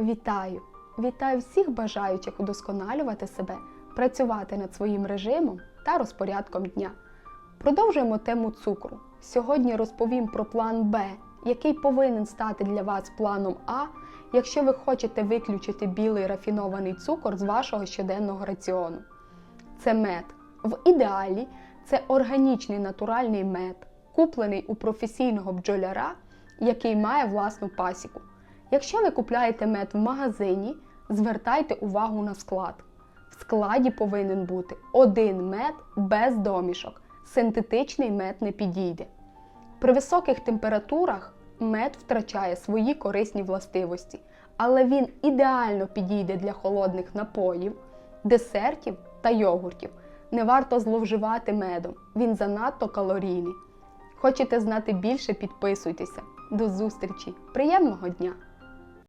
Вітаю! Вітаю всіх бажаючих удосконалювати себе, працювати над своїм режимом та розпорядком дня. Продовжуємо тему цукру. Сьогодні розповім про план Б, який повинен стати для вас планом А, якщо ви хочете виключити білий рафінований цукор з вашого щоденного раціону. Це мед. В ідеалі це органічний натуральний мед, куплений у професійного бджоляра, який має власну пасіку. Якщо ви купляєте мед в магазині, звертайте увагу на склад. В складі повинен бути один мед без домішок. Синтетичний мед не підійде. При високих температурах мед втрачає свої корисні властивості, але він ідеально підійде для холодних напоїв, десертів та йогуртів. Не варто зловживати медом, він занадто калорійний. Хочете знати більше, підписуйтеся. До зустрічі! Приємного дня!